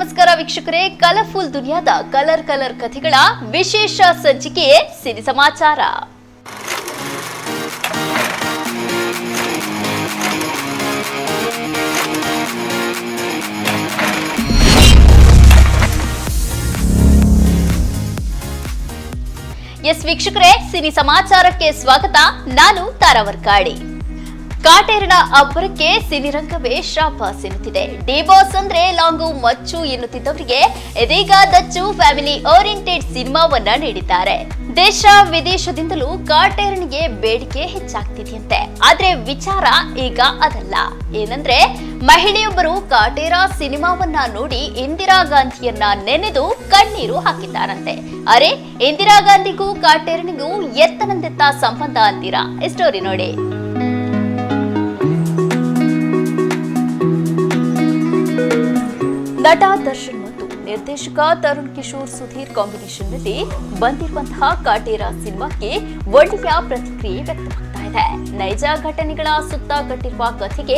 ನಮಸ್ಕಾರ ವೀಕ್ಷಕರೇ colourful ದುನಿಯಾದ colour colour ಕಥೆಗಳ ವಿಶೇಷ ಸಂಚಿಕೆ ಸಿರಿ ಸಮಾಚಾರ. ಎಸ್ ವೀಕ್ಷಕರೇ, ಸಿರಿ ಸಮಾಚಾರಕ್ಕೆ ಸ್ವಾಗತ. ನಾನು ತಾರಾವರ್ಕಾಡಿ ಕಾಟೇರನ ಅಬ್ಬರಕ್ಕೆ ಸಿನಿರಂಗವೇ ಶಾಪ ಸಿನ್ನುತ್ತಿದೆ ಡಿ ಬಾಸ್ ಅಂದ್ರೆ ಲಾಂಗು ಮಚ್ಚು ಎನ್ನುತ್ತಿದ್ದವರಿಗೆ ಇದೀಗ ದಚ್ಚು ಫ್ಯಾಮಿಲಿ ಓರಿಯೆಂಟೆಡ್ ಸಿನಿಮಾವನ್ನ ನೀಡಿದ್ದಾರೆ. ದೇಶ ವಿದೇಶದಿಂದಲೂ ಕಾಟೇರನಿಗೆ ಬೇಡಿಕೆ ಹೆಚ್ಚಾಗ್ತಿದೆಯಂತೆ. ಆದ್ರೆ ವಿಚಾರ ಈಗ ಅದಲ್ಲ. ಏನಂದ್ರೆ, ಮಹಿಳೆಯೊಬ್ಬರು ಕಾಟೇರ ಸಿನಿಮಾವನ್ನ ನೋಡಿ ಇಂದಿರಾ ಗಾಂಧಿಯನ್ನ ನೆನೆದು ಕಣ್ಣೀರು ಹಾಕಿದ್ದಾರಂತೆ. ಅರೆ, ಇಂದಿರಾ ಗಾಂಧಿಗೂ ಕಾಟೇರನಿಗೂ ಎತ್ತನಂದೆತ್ತ ಸಂಬಂಧ ಅಂತೀರಾ? ಸ್ಟೋರಿ ನೋಡಿ. ನಟ ದರ್ಶನ್ ಮತ್ತು ನಿರ್ದೇಶಕ ತರುಣ್ ಕಿಶೋರ್ ಸುಧೀರ್ ಕಾಂಬಿನೇಷನ್ನಲ್ಲಿ ಬಂದಿರುವಂತಹ ಕಾಟೇರ ಸಿನಿಮಾಕ್ಕೆ ಒಳ್ಳೆಯ ಪ್ರತಿಕ್ರಿಯೆ ವ್ಯಕ್ತವಾಗ್ತಾ ಇದೆ. ನೈಜ ಘಟನೆಗಳ ಸುತ್ತ ಕಟ್ಟಿರುವ ಕಥೆಗೆ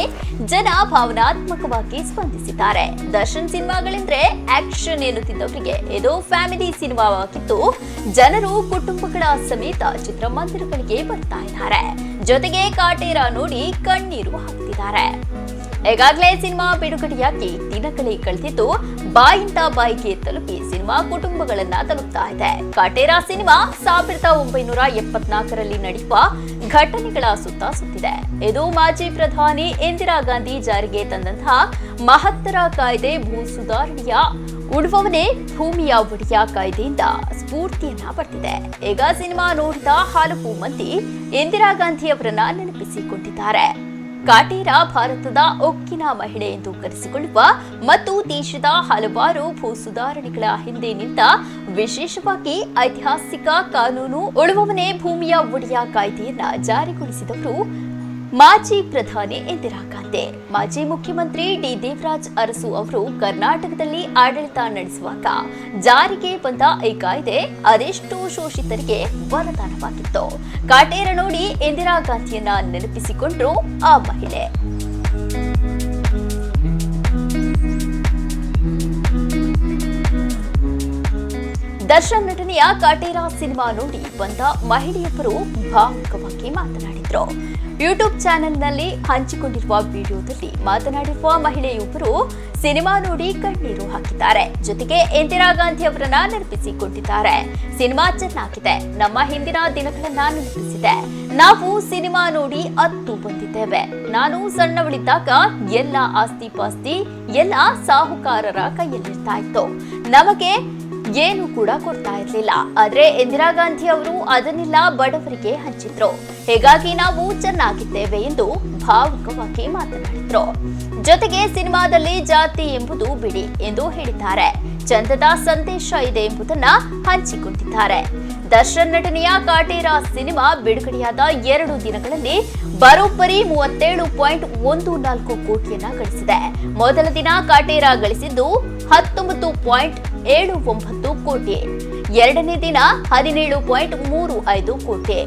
ಜನ ಭಾವನಾತ್ಮಕವಾಗಿ ಸ್ಪಂದಿಸಿದ್ದಾರೆ. ದರ್ಶನ್ ಸಿನಿಮಾಗಳೆಂದ್ರೆ ಆಕ್ಷನ್ ಎನ್ನುತ್ತಿದ್ದವರಿಗೆ ಇದು ಫ್ಯಾಮಿಲಿ ಸಿನಿಮಾವಾಗಿದ್ದು, ಜನರು ಕುಟುಂಬಗಳ ಸಮೇತ ಚಿತ್ರಮಂದಿರಗಳಿಗೆ ಬರ್ತಾ ಇದ್ದಾರೆ. ಜೊತೆಗೆ ಕಾಟೇರ ನೋಡಿ ಕಣ್ಣೀರು ಹಾಕ್ತಿದ್ದಾರೆ. ಈಗಾಗಲೇ ಸಿನಿಮಾ ಬಿಡುಗಡೆಯಾಗಿ ದಿನಗಳೇ ಕಳೆದಿದ್ದು, ಬಾಯಿಂದ ಬಾಯಿಗೆ ತಲುಪಿ ಸಿನಿಮಾ ಕುಟುಂಬಗಳನ್ನ ತಲುಪ್ತಾ ಇದೆ. ಕಾಟೇರಾ ಸಿನಿಮಾ ಸಾವಿರದ ಒಂಬೈನೂರ ಎಪ್ಪತ್ನಾಲ್ಕರಲ್ಲಿ ನಡೆಯುವ ಘಟನೆಗಳ ಸುತ್ತ ಸುತ್ತಿದೆ ಇದು ಮಾಜಿ ಪ್ರಧಾನಿ ಇಂದಿರಾ ಗಾಂಧಿ ಜಾರಿಗೆ ತಂದಂತಹ ಮಹತ್ತರ ಕಾಯ್ದೆ ಭೂ ಸುಧಾರಣೆಯ ಉಡುವವನೇ ಭೂಮಿಯ ಒಡೆಯ ಕಾಯ್ದೆಯಿಂದ ಸ್ಫೂರ್ತಿಯನ್ನ ಪಡೆದಿದೆ. ಈಗ ಸಿನಿಮಾ ನೋಡಿದ ಹಲವು ಮಂದಿ ಇಂದಿರಾ ಗಾಂಧಿಯವರನ್ನ ನೆನಪಿಸಿಕೊಂಡಿದ್ದಾರೆ. ಕಾಟೇರ ಭಾರತದ ಒಕ್ಕಿನ ಮಹಿಳೆ ಎಂದು ಕರೆಸಿಕೊಳ್ಳುವ ಮತ್ತು ದೇಶದ ಹಲವಾರು ಭೂ ಸುಧಾರಣೆಗಳ ಹಿಂದೆ ನಿಂತ ವಿಶೇಷವಾಗಿ ಐತಿಹಾಸಿಕ ಕಾನೂನು ಉಳುವವನೇ ಭೂಮಿಯ ಒಡೆಯ ಕಾಯ್ದೆಯನ್ನ ಜಾರಿಗೊಳಿಸಿದವರು ಮಾಜಿ ಪ್ರಧಾನಿ ಇಂದಿರಾ ಗಾಂಧಿ, ಮಾಜಿ ಮುಖ್ಯಮಂತ್ರಿ ಡಿ ದೇವರಾಜ್ ಅರಸು ಅವರು ಕರ್ನಾಟಕದಲ್ಲಿ ಆಡಳಿತ ನಡೆಸುವಾಗ ಜಾರಿಗೆ ಬಂದ ಈ ಕಾಯ್ದೆ ಅದೆಷ್ಟೋ ಶೋಷಿತರಿಗೆ ವರದಾನವಾಗಿತ್ತು. ಕಾಟೇರ ನೋಡಿ ಇಂದಿರಾ ಗಾಂಧಿಯನ್ನ ನೆನಪಿಸಿಕೊಂಡ್ರು ಆ ಮಹಿಳೆ. ದರ್ಶನ್ ನಟನೆಯ ಕಾಟೇರ ಸಿನಿಮಾ ನೋಡಿ ಬಂದ ಮಹಿಳೆಯೊಬ್ಬರು ಭಾವುಕವಾಗಿ ಮಾತನಾಡಿದ್ರು. ಯೂಟ್ಯೂಬ್ ಚಾನೆಲ್ನಲ್ಲಿ ಹಂಚಿಕೊಂಡಿರುವ ವಿಡಿಯೋದಲ್ಲಿ ಮಾತನಾಡಿರುವ ಮಹಿಳೆಯೊಬ್ಬರು ಸಿನಿಮಾ ನೋಡಿ ಕಣ್ಣೀರು ಹಾಕಿದ್ದಾರೆ. ಜೊತೆಗೆ ಇಂದಿರಾ ಗಾಂಧಿ ಅವರನ್ನ ನೆನಪಿಸಿಕೊಂಡಿದ್ದಾರೆ. ಸಿನಿಮಾ ಚೆನ್ನಾಗಿದೆ. ನಮ್ಮ ಹಿಂದಿನ ದಿನಗಳನ್ನ ನೆನಪಿಸಿದೆ. ನಾವು ಸಿನಿಮಾ ನೋಡಿ ಅತ್ತು ಬಂದಿದ್ದೇವೆ. ನಾನು ಸಣ್ಣವಳಿದ್ದಾಗ ಎಲ್ಲ ಆಸ್ತಿ ಪಾಸ್ತಿ, ಎಲ್ಲ ಸಾಹುಕಾರರ ಕೈಯಲ್ಲಿರ್ತಾ ಇತ್ತು. ನಮಗೆ ಏನು ಕೂಡ ಕೊಡ್ತಾ ಇರಲಿಲ್ಲ. ಆದ್ರೆ ಇಂದಿರಾ ಗಾಂಧಿ ಅವರು ಅದನ್ನೆಲ್ಲ ಬಡವರಿಗೆ ಹಂಚಿದ್ರು. ಹೀಗಾಗಿ ನಾವು ಚೆನ್ನಾಗಿದ್ದೇವೆ ಎಂದು ಭಾವುಕವಾಗಿ ಮಾತನಾಡಿದ್ರು. ಜೊತೆಗೆ ಸಿನಿಮಾದಲ್ಲಿ ಜಾತಿ ಎಂಬುದು ಬಿಡಿ ಎಂದು ಹೇಳಿದ್ದಾರೆ. ಚಂದದ ಸಂದೇಶ ಇದೆ ಎಂಬುದನ್ನ ಹಂಚಿಕೊಂಡಿದ್ದಾರೆ ದರ್ಶನ್ ನಟನೆಯ ಕಾಟೇರ ಸಿನಿಮಾ ಬಿಡುಗಡೆಯಾದ ಎರಡು ದಿನಗಳಲ್ಲಿ ಬರೋಬ್ಬರಿ ಮೂವತ್ತೇಳು ಪಾಯಿಂಟ್ ಒಂದು ನಾಲ್ಕು ಕೋಟಿಯನ್ನ ಗಳಿಸಿದೆ. ಮೊದಲ ದಿನ ಕಾಟೇರ ಗಳಿಸಿದ್ದು ಹತ್ತೊಂಬತ್ತು ಪಾಯಿಂಟ್ ಏಳು ಒಂಬತ್ತು ಕೋಟಿ. ಎರಡನೇ ದಿನ ಹದಿನೇಳು ಪಾಯಿಂಟ್ ಮೂರು ಐದು ಕೋಟಿ.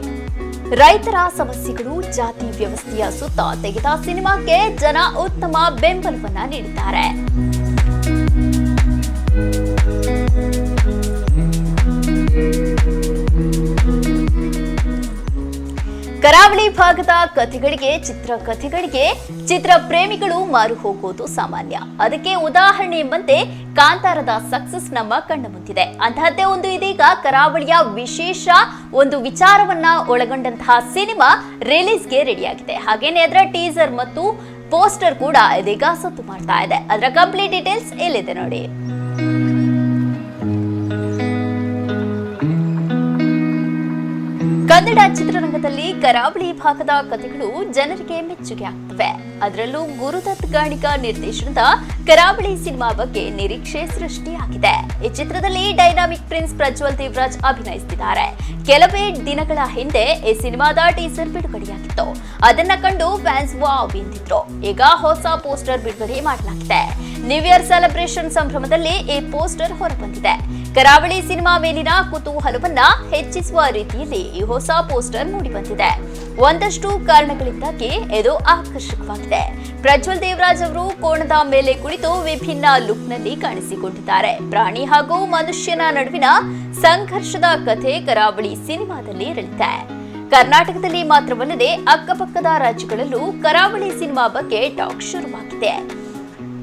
ರೈತರ ಸಮಸ್ಯೆಗಳು, ಜಾತಿ ವ್ಯವಸ್ಥೆಯ ಸುತ್ತ ತೆಗೆದ ಸಿನಿಮಾಕ್ಕೆ ಜನ ಉತ್ತಮ ಬೆಂಬಲವನ್ನ ನೀಡಿದ್ದಾರೆ. ಕರಾವಳಿ ಭಾಗದ ಕಥೆಗಳಿಗೆ, ಚಿತ್ರ ಕಥೆಗಳಿಗೆ ಚಿತ್ರ ಪ್ರೇಮಿಗಳು ಮಾರು ಹೋಗುವುದು ಸಾಮಾನ್ಯ. ಅದಕ್ಕೆ ಉದಾಹರಣೆ ಎಂಬಂತೆ ಕಾಂತಾರದ ಸಕ್ಸಸ್ ನಮ್ಮ ಕಣ್ಣ ಮುಂದಿದೆ. ಅಂತಹದ್ದೇ ಒಂದು ಇದೀಗ ಕರಾವಳಿಯ ವಿಶೇಷ ಒಂದು ವಿಚಾರವನ್ನ ಒಳಗೊಂಡಂತಹ ಸಿನಿಮಾ ರಿಲೀಸ್ಗೆ ರೆಡಿಯಾಗಿದೆ. ಹಾಗೇನೆ ಅದರ ಟೀಸರ್ ಮತ್ತು ಪೋಸ್ಟರ್ ಕೂಡ ಇದೀಗ ಸತ್ತು ಮಾಡ್ತಾ ಇದೆ. ಅದರ ಕಂಪ್ಲೀಟ್ ಡೀಟೇಲ್ಸ್ ಎಲ್ಲಿದೆ ನೋಡಿ. ಕನ್ನಡ ಚಿತ್ರರಂಗದಲ್ಲಿ ಕರಾವಳಿ ಭಾಗದ ಕಥೆಗಳು ಜನರಿಗೆ ಮೆಚ್ಚುಗೆ ಆಗ್ತವೆ. ಅದರಲ್ಲೂ ಗುರುದತ್ ಗಾಣಿಗ ನಿರ್ದೇಶನದ ಕರಾವಳಿ ಸಿನಿಮಾ ಬಗ್ಗೆ ನಿರೀಕ್ಷೆ ಸೃಷ್ಟಿಯಾಗಿದೆ. ಈ ಚಿತ್ರದಲ್ಲಿ ಡೈನಾಮಿಕ್ ಪ್ರಿನ್ಸ್ ಪ್ರಜ್ವಲ್ ದೇವರಾಜ್ ಅಭಿನಯಿಸಿದ್ದಾರೆ ಕೆಲವೇ ದಿನಗಳ ಹಿಂದೆ ಈ ಸಿನಿಮಾದ ಟೀಸರ್ ಬಿಡುಗಡೆಯಾಗಿತ್ತು. ಅದನ್ನ ಕಂಡು ಫ್ಯಾನ್ಸ್ ವಾವ್ ಎಂದಿದ್ರು. ಈಗ ಹೊಸ ಪೋಸ್ಟರ್ ಬಿಡುಗಡೆ ಮಾಡಲಾಗಿದೆ. ನ್ಯೂ ಇಯರ್ ಸೆಲೆಬ್ರೇಷನ್ ಸಂಭ್ರಮದಲ್ಲಿ ಈ ಪೋಸ್ಟರ್ ಹೊರಬಂದಿದೆ. ಕರಾವಳಿ ಸಿನಿಮಾ ಮೇಲಿನ ಕುತೂಹಲವನ್ನ ಹೆಚ್ಚಿಸುವ ರೀತಿಯಲ್ಲಿ ಈ ಹೊಸ ಪೋಸ್ಟರ್ ಮೂಡಿಬಂದಿದೆ. ಒಂದಷ್ಟು ಕಾರಣಗಳಿಂದಾಗಿ ಇದು ಆಕರ್ಷಕವಾಗಿದೆ. ಪ್ರಜ್ವಲ್ ದೇವರಾಜ್ ಅವರು ಕೋಣದ ಮೇಲೆ ಕುಳಿತು ವಿಭಿನ್ನ ಲುಕ್ನಲ್ಲಿ ಕಾಣಿಸಿಕೊಂಡಿದ್ದಾರೆ. ಪ್ರಾಣಿ ಹಾಗೂ ಮನುಷ್ಯನ ನಡುವಿನ ಸಂಘರ್ಷದ ಕಥೆ ಕರಾವಳಿ ಸಿನಿಮಾದಲ್ಲಿ ಇರಲಿದೆ. ಕರ್ನಾಟಕದಲ್ಲಿ ಮಾತ್ರವಲ್ಲದೆ ಅಕ್ಕಪಕ್ಕದ ರಾಜ್ಯಗಳಲ್ಲೂ ಕರಾವಳಿ ಸಿನಿಮಾ ಬಗ್ಗೆ ಟಾಕ್ ಶುರುವಾಗಿದೆ.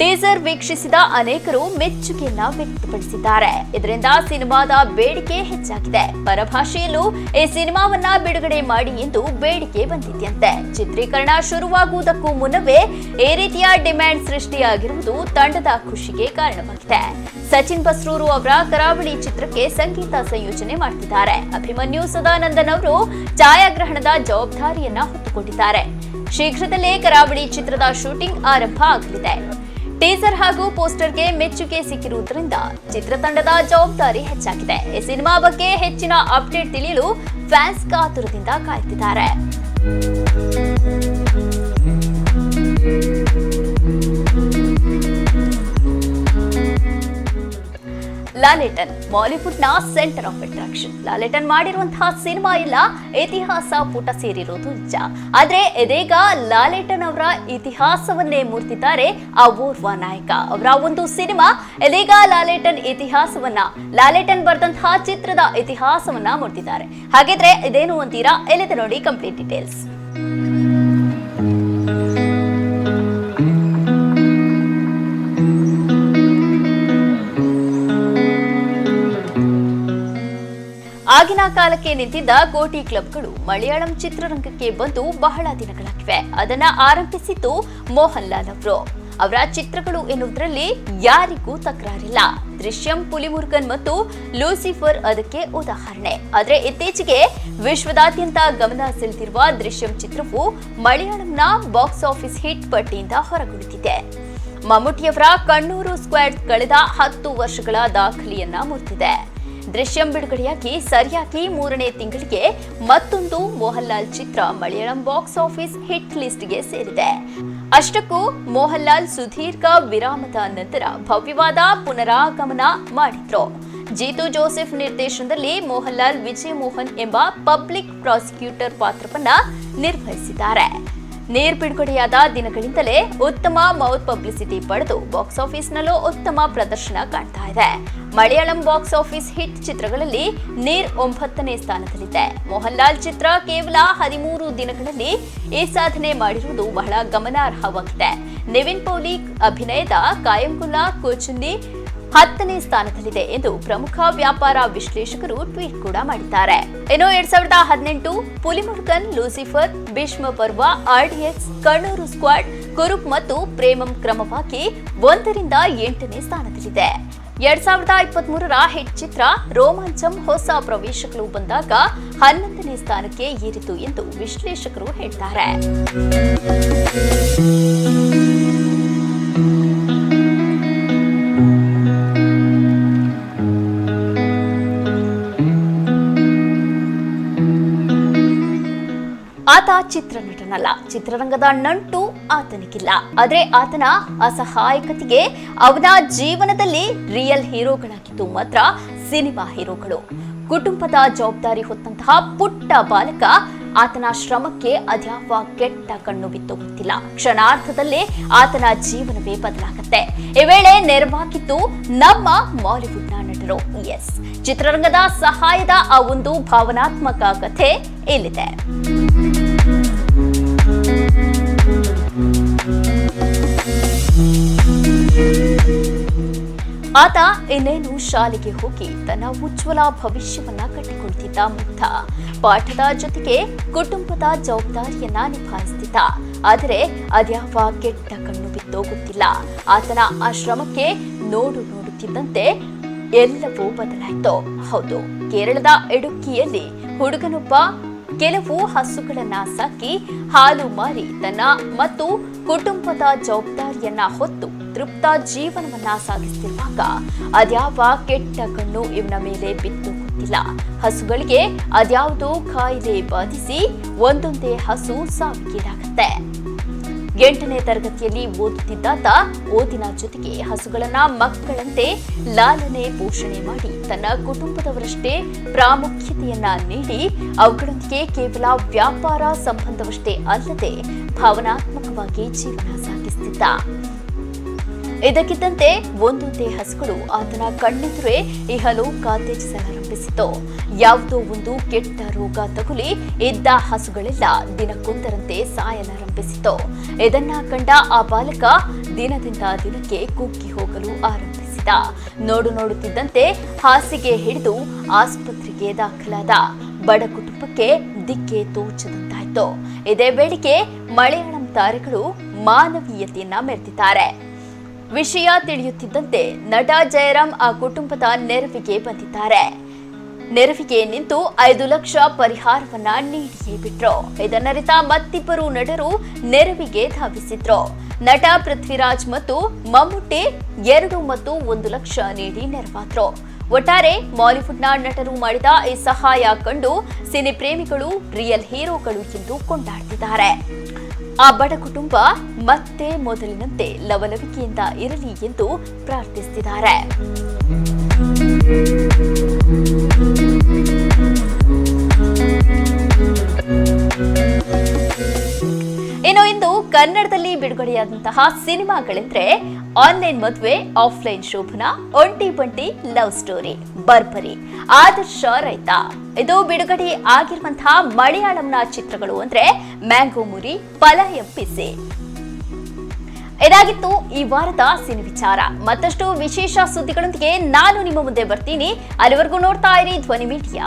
ಟೀಸರ್ ವೀಕ್ಷಿಸಿದ ಅನೇಕರು ಮೆಚ್ಚುಗೆಯನ್ನ ವ್ಯಕ್ತಪಡಿಸಿದ್ದಾರೆ. ಇದರಿಂದ ಸಿನಿಮಾದ ಬೇಡಿಕೆ ಹೆಚ್ಚಾಗಿದೆ. ಪರಭಾಷೆಯಲ್ಲೂ ಈ ಸಿನಿಮಾವನ್ನ ಬಿಡುಗಡೆ ಮಾಡಿ ಎಂದು ಬೇಡಿಕೆ ಬಂದಿದೆಯಂತೆ. ಚಿತ್ರೀಕರಣ ಶುರುವಾಗುವುದಕ್ಕೂ ಮುನ್ನವೇ ಈ ರೀತಿಯ ಡಿಮ್ಯಾಂಡ್ ಸೃಷ್ಟಿಯಾಗಿರುವುದು ತಂಡದ ಖುಷಿಗೆ ಕಾರಣವಾಗಿದೆ. ಸಚಿನ್ ಬಸ್ರೂರು ಅವರ ಕರಾವಳಿ ಚಿತ್ರಕ್ಕೆ ಸಂಗೀತ ಸಂಯೋಜನೆ ಮಾಡ್ತಿದ್ದಾರೆ. ಅಭಿಮನ್ಯು ಸದಾನಂದನ್ ಅವರು ಛಾಯಾಗ್ರಹಣದ ಜವಾಬ್ದಾರಿಯನ್ನ ಹೊತ್ತುಕೊಂಡಿದ್ದಾರೆ. ಶೀಘ್ರದಲ್ಲೇ ಕರಾವಳಿ ಚಿತ್ರದ ಶೂಟಿಂಗ್ ಆರಂಭ ಆಗಲಿದೆ. ಟೀಸರ್ ಹಾಗೂ ಪೋಸ್ಟರ್ಗೆ ಮೆಚ್ಚುಗೆ ಸಿಕ್ಕಿರುವುದರಿಂದ ಚಿತ್ರತಂಡದ ಜವಾಬ್ದಾರಿ ಹೆಚ್ಚಾಗಿದೆ. ಈ ಸಿನಿಮಾ ಬಗ್ಗೆ ಹೆಚ್ಚಿನ ಅಪ್ಡೇಟ್ ತಿಳಿಯಲು ಫ್ಯಾನ್ಸ್ ಕಾತುರದಿಂದ ಕಾಯ್ತಿದ್ದಾರೆ ಲಾಲೆಟನ್ನ ಸೆಂಟರ್ ಆಫ್ ಅಟ್ರಾಕ್ಷನ್. ಲಾಲೆಟನ್ ಮಾಡಿರುವಂತಹ ಸಿನಿಮಾ ಇಲ್ಲ, ಇತಿಹಾಸ ಪುಟ ಸೇರಿರೋದು ನಿಜ ಆದ್ರೆ ಇದೀಗ ಲಾಲೆಟನ್ ಅವರ ಇತಿಹಾಸವನ್ನೇ ಮೂರ್ತಿದ್ದಾರೆ ಆ ಓರ್ವ ನಾಯಕ. ಅವರ ಒಂದು ಸಿನಿಮಾ, ಇದೀಗ ಲಾಲೆಟನ್ ಇತಿಹಾಸವನ್ನ, ಲಾಲೆಟನ್ ಬರೆದಂತಹ ಚಿತ್ರದ ಇತಿಹಾಸವನ್ನ ಮೂರ್ತಿದ್ದಾರೆ ಹಾಗಿದ್ರೆ ಇದೇನು ಅಂತೀರಾ? ಎಲ್ಲಿದೆ ನೋಡಿ ಕಂಪ್ಲೀಟ್ ಡೀಟೇಲ್ಸ್. ಆಗಿನ ಕಾಲಕ್ಕೆ ನಿಂತಿದ್ದ ಕೋಟಿ ಕ್ಲಬ್ಗಳು ಮಲಯಾಳಂ ಚಿತ್ರರಂಗಕ್ಕೆ ಬಂದು ಬಹಳ ದಿನಗಳಾಗಿವೆ. ಅದನ್ನ ಆರಂಭಿಸಿದ್ದು ಮೋಹನ್ ಲಾಲ್ ಅವರು. ಅವರ ಚಿತ್ರಗಳು ಎನ್ನುವುದರಲ್ಲಿ ಯಾರಿಗೂ ತಕರಾರಿಲ್ಲ. ದೃಶ್ಯಂ ಪುಲಿಮುರುಗನ್ ಮತ್ತು ಲೂಸಿಫರ್ ಅದಕ್ಕೆ ಉದಾಹರಣೆ. ಆದರೆ ಇತ್ತೀಚೆಗೆ ವಿಶ್ವದಾದ್ಯಂತ ಗಮನ ಸೆಳೆದಿರುವ ದೃಶ್ಯಂ ಚಿತ್ರವು ಮಲಯಾಳಂನ ಬಾಕ್ಸ್ ಆಫೀಸ್ ಹಿಟ್ ಪಟ್ಟಿಯಿಂದ ಹೊರಗುಳಿದಿದೆ. ಮಮ್ಮೂಟಿಯವರ ಕಣ್ಣೂರು ಸ್ಕ್ವಾಡ್ ಕಳೆದ ಹತ್ತು ವರ್ಷಗಳ ದಾಖಲೆಯನ್ನ ಮುರಿದಿದೆ. ದೃಶ್ಯಂ ಬಿಡುಗಡೆಯಾಗಿ ಸರಿಯಾಗಿ ಮೂರನೇ ತಿಂಗಳಿಗೆ ಮತ್ತೊಂದು ಮೋಹನ್ಲಾಲ್ ಚಿತ್ರ ಮಲಯಾಳಂ ಬಾಕ್ಸ್ ಆಫೀಸ್ ಹಿಟ್ ಲಿಸ್ಟ್ಗೆ ಸೇರಿದೆ. ಅಷ್ಟಕ್ಕೂ ಮೋಹನ್ಲಾಲ್ ಸುದೀರ್ಘ ವಿರಾಮದ ನಂತರ ಭವ್ಯವಾದ ಪುನರಾಗಮನ ಮಾಡಿದ್ರು. ಜೀತು ಜೋಸೆಫ್ ನಿರ್ದೇಶನದಲ್ಲಿ ಮೋಹನ್ಲಾಲ್ ವಿಜಯ್ ಮೋಹನ್ ಎಂಬ ಪಬ್ಲಿಕ್ ಪ್ರಾಸಿಕ್ಯೂಟರ್ ಪಾತ್ರವನ್ನ ನಿರ್ವಹಿಸಿದ್ದಾರೆ. ನೇರ್ ಬಿಡುಗಡೆಯಾದ ದಿನಗಳಿಂದಲೇ ಉತ್ತಮ ಮೌತ್ ಪಬ್ಲಿಸಿಟಿ ಪಡೆದು ಬಾಕ್ಸ್ ಆಫೀಸ್ನಲ್ಲೂ ಉತ್ತಮ ಪ್ರದರ್ಶನ ಕಾಣ್ತಾ ಇದೆ. ಮಲಯಾಳಂ ಬಾಕ್ಸ್ ಆಫೀಸ್ ಹಿಟ್ ಚಿತ್ರಗಳಲ್ಲಿ ನೀರ್ ಒಂಬತ್ತನೇ ಸ್ಥಾನದಲ್ಲಿದೆ. ಮೋಹನ್ಲಾಲ್ ಚಿತ್ರ ಕೇವಲ ಹದಿಮೂರು ದಿನಗಳಲ್ಲಿ ಈ ಸಾಧನೆ ಮಾಡಿರುವುದು ಬಹಳ ಗಮನಾರ್ಹವಾಗಿದೆ. ನಿವಿನ್ ಪೌಲಿಕ್ ಅಭಿನಯದ ಕಾಯಂಗುಲ್ಲಾ ಕೋಚುಂಡಿ ಹತ್ತನೇ ಸ್ಥಾನದಲ್ಲಿದೆ ಎಂದು ಪ್ರಮುಖ ವ್ಯಾಪಾರ ವಿಶ್ಲೇಷಕರು ಟ್ವೀಟ್ ಕೂಡ ಮಾಡಿದ್ದಾರೆ. ಇನ್ನು ಎರಡ್ ಸಾವಿರದ ಹದಿನೆಂಟು ಪುಲಿಮುರ್ಗನ್, ಲೂಸಿಫರ್, ಭೀಷ್ಮ ಪರ್ವ ಆರ್ಡಿಎಕ್ಸ್ ಕಣ್ಣೂರು ಸ್ಕ್ವಾಡ್, ಕುರುಪ್ ಮತ್ತು ಪ್ರೇಮಂ ಕ್ರಮವಾಗಿ ಒಂದರಿಂದ ಎಂಟನೇ ಸ್ಥಾನದಲ್ಲಿದೆ. ಎರಡ್ ಸಾವಿರದ ಇಪ್ಪತ್ತ್ ಮೂರರ ಹಿಟ್ ಚಿತ್ರ ರೋಮಾಂಚಂ ಹೊಸ ಪ್ರವೇಶಗಳು ಬಂದಾಗ ಹನ್ನೊಂದನೇ ಸ್ಥಾನಕ್ಕೆ ಏರಿತು ಎಂದು ವಿಶ್ಲೇಷಕರು ಹೇಳ್ತಾರೆ. ಆತ ಚಿತ್ರನಟನಲ್ಲ. ಚಿತ್ರರಂಗದ ನಂಟು ಆತನಿಗಿಲ್ಲ. ಆದ್ರೆ ಆತನ ಅಸಹಾಯಕತೆಗೆ ಅವನ ಜೀವನದಲ್ಲಿ ರಿಯಲ್ ಹೀರೋಗಳಾಗಿದ್ದು ಮಾತ್ರ ಸಿನಿಮಾ ಹೀರೋಗಳು ಕುಟುಂಬದ ಜವಾಬ್ದಾರಿ ಹೊತ್ತಂತಹ ಪುಟ್ಟ ಬಾಲಕ ಆತನ ಶ್ರಮಕ್ಕೆ ಅದ್ಯಾವ ಕೆಟ್ಟ ಕಣ್ಣು ಬಿತ್ತು ಗೊತ್ತಿಲ್ಲ. ಕ್ಷಣಾರ್ಥದಲ್ಲಿ ಆತನ ಜೀವನವೇ ಬದಲಾಗತ್ತೆ. ಈ ವೇಳೆ ನೆರವಾಗಿದ್ದು ನಮ್ಮ ಮಾಲಿವುಡ್ನ ನಟರು. ಎಸ್ ಚಿತ್ರರಂಗದ ಸಹಾಯದ ಆ ಒಂದು ಭಾವನಾತ್ಮಕ ಕಥೆ ಇಲ್ಲಿದೆ. ಆತ ಇನ್ನೇನು ಶಾಲೆಗೆ ಹೋಗಿ ತನ್ನ ಉಜ್ವಲ ಭವಿಷ್ಯವನ್ನ ಕಟ್ಟಿಕೊಳ್ತಿದ್ದ ಮುಗ್ಧ. ಪಾಠದ ಜೊತೆಗೆ ಕುಟುಂಬದ ಜವಾಬ್ದಾರಿಯನ್ನ ನಿಭಾಯಿಸ್ತಿದ್ದ. ಆದರೆ ಅದ್ಯಾವ ಕೆಟ್ಟ ಕಣ್ಣು ಬಿದ್ದೋಗುತ್ತಿಲ್ಲ ಆತನ ಆ ಶ್ರಮಕ್ಕೆ ನೋಡು ನೋಡುತ್ತಿದ್ದಂತೆ ಎಲ್ಲವೂ ಬದಲಾಯಿತು. ಹೌದು, ಕೇರಳದ ಎಡುಕಿಯಲ್ಲಿ ಹುಡುಗನೊಬ್ಬ ಕೆಲವು ಹಸುಗಳನ್ನ ಸಾಕಿ ಹಾಲು ಮಾರಿ ತನ್ನ ಮತ್ತು ಕುಟುಂಬದ ಜವಾಬ್ದಾರಿಯನ್ನ ಹೊತ್ತು ತೃಪ್ತ ಜೀವನವನ್ನ ಸಾಗಿಸ್ತಿರುವಾಗ ಅದ್ಯಾವ ಕೆಟ್ಟ ಕಣ್ಣು ಇವನ ಮೇಲೆ ಬಿತ್ತು ಗೊತ್ತಿಲ್ಲ ಹಸುಗಳಿಗೆ ಅದ್ಯಾವುದೋ ಕಾಯಿಲೆ ಬಾಧಿಸಿ ಒಂದೊಂದೇ ಹಸು ಸಾವಿಗೀಡಾಗತ್ತೆ. ಎಂಟನೇ ತರಗತಿಯಲ್ಲಿ ಓದುತ್ತಿದ್ದಾತ ಓದಿನ ಜೊತೆಗೆ ಹಸುಗಳನ್ನ ಮಕ್ಕಳಂತೆ ಲಾಲನೆ ಪೋಷಣೆ ಮಾಡಿ ತನ್ನ ಕುಟುಂಬದವರಷ್ಟೇ ಪ್ರಾಮುಖ್ಯತೆಯನ್ನ ನೀಡಿ ಅವುಗಳೊಂದಿಗೆ ಕೇವಲ ವ್ಯಾಪಾರ ಸಂಬಂಧವಷ್ಟೇ ಅಲ್ಲದೆ ಭಾವನಾತ್ಮಕವಾಗಿ ಜೀವನ ಸಾಗಿಸುತ್ತಿದ್ದ ಇದಕ್ಕಿದ್ದಂತೆ ಒಂದೊಂದೇ ಹಸುಗಳು ಆತನ ಕಣ್ಣೆದುರೇ ಇಹಲೋಕ ತ್ಯಜಿಸಲಾರಂಭಿಸಿತು ಯಾವುದೋ ಒಂದು ಕೆಟ್ಟ ರೋಗ ತಗುಲಿ ಇದ್ದ ಹಸುಗಳೆಲ್ಲ ದಿನಕ್ಕೊಂದರಂತೆ ಸಾಯಲಾರಂಭಿಸಿತು. ಇದನ್ನ ಕಂಡ ಆ ಬಾಲಕ ದಿನದಿಂದ ದಿನಕ್ಕೆ ಕುಗ್ಗಿ ಹೋಗಲು ಆರಂಭಿಸಿದ. ನೋಡು ನೋಡುತ್ತಿದ್ದಂತೆ ಹಾಸಿಗೆ ಹಿಡಿದು ಆಸ್ಪತ್ರೆಗೆ ದಾಖಲಾದ. ಬಡ ಕುಟುಂಬಕ್ಕೆ ದಿಕ್ಕೆ ತೋಚದಂತಾಯ್ತು. ಇದೇ ವೇಳೆಗೆ ಮಲಯಾಳಂ ತಾರೆಗಳು ಮಾನವೀಯತೆಯನ್ನ ಮೆರೆದಿದ್ದಾರೆ. ವಿಷಯ ತಿಳಿಯುತ್ತಿದ್ದಂತೆ ನಟ ಜಯರಾಮ್ ಆ ಕುಟುಂಬದ ನೆರವಿಗೆ ಬಂದಿದ್ದಾರೆ. ನೆರವಿಗೆ ನಿಂತು ಐದು ಲಕ್ಷ ಪರಿಹಾರವನ್ನ ನೀಡಿಯೇ ಬಿಟ್ರು. ಇದನ್ನರಿತ ಮತ್ತಿಬ್ಬರು ನಟರು ನೆರವಿಗೆ ಧಾವಿಸಿದ್ರು. ನಟ ಪೃಥ್ವಿರಾಜ್ ಮತ್ತು ಮಮ್ಮುಟ್ಟಿ ಎರಡು ಮತ್ತು ಒಂದು ಲಕ್ಷ ನೀಡಿ ನೆರವಾದ್ರು. ಒಟ್ಟಾರೆ ಬಾಲಿವುಡ್ನ ನಟರು ಮಾಡಿದ ಈ ಸಹಾಯ ಕಂಡು ಸಿನಿ ಪ್ರೇಮಿಗಳು ರಿಯಲ್ ಹೀರೋಗಳು ಎಂದು ಕೊಂಡಾಡ್ತಿದ್ದಾರೆ. ಆ ಬಡ ಕುಟುಂಬ ಮತ್ತೆ ಮೊದಲಿನಂತೆ ಲವಲವಿಕೆಯಿಂದ ಇರಲಿ ಎಂದು ಪ್ರಾರ್ಥಿಸುತ್ತಿದ್ದಾರೆ. ಇನ್ನು ಇಂದು ಕನ್ನಡದಲ್ಲಿ ಬಿಡುಗಡೆಯಾದಂತಹ ಸಿನಿಮಾಗಳೆಂದ್ರೆ ಆನ್ಲೈನ್ ಮದುವೆ, ಆಫ್ಲೈನ್ ಶೋಭನ, ಒಂಟಿ ಬಂಟಿ ಲವ್ ಸ್ಟೋರಿ, ಬರ್ಬರಿ, ಆದರ್ಶ ರೈತ. ಇದು ಬಿಡುಗಡೆ ಆಗಿರುವಂತಹ ಮಲಯಾಳಂನ ಚಿತ್ರಗಳು ಅಂದ್ರೆ ಮ್ಯಾಂಗೋ ಮುರಿ ಪಲಯಂ ಪಿಸಿ ಇದಾಗಿತ್ತು ಈ ವಾರದ ಸಿನಿ ವಿಚಾರ. ಮತ್ತಷ್ಟು ವಿಶೇಷ ಸುದ್ದಿಗಳೊಂದಿಗೆ ನಾನು ನಿಮ್ಮ ಮುಂದೆ ಬರ್ತೀನಿ. ಅಲ್ಲಿವರೆಗೂ ನೋಡ್ತಾ ಇರಿ ಧ್ವನಿ ಮೀಡಿಯಾ.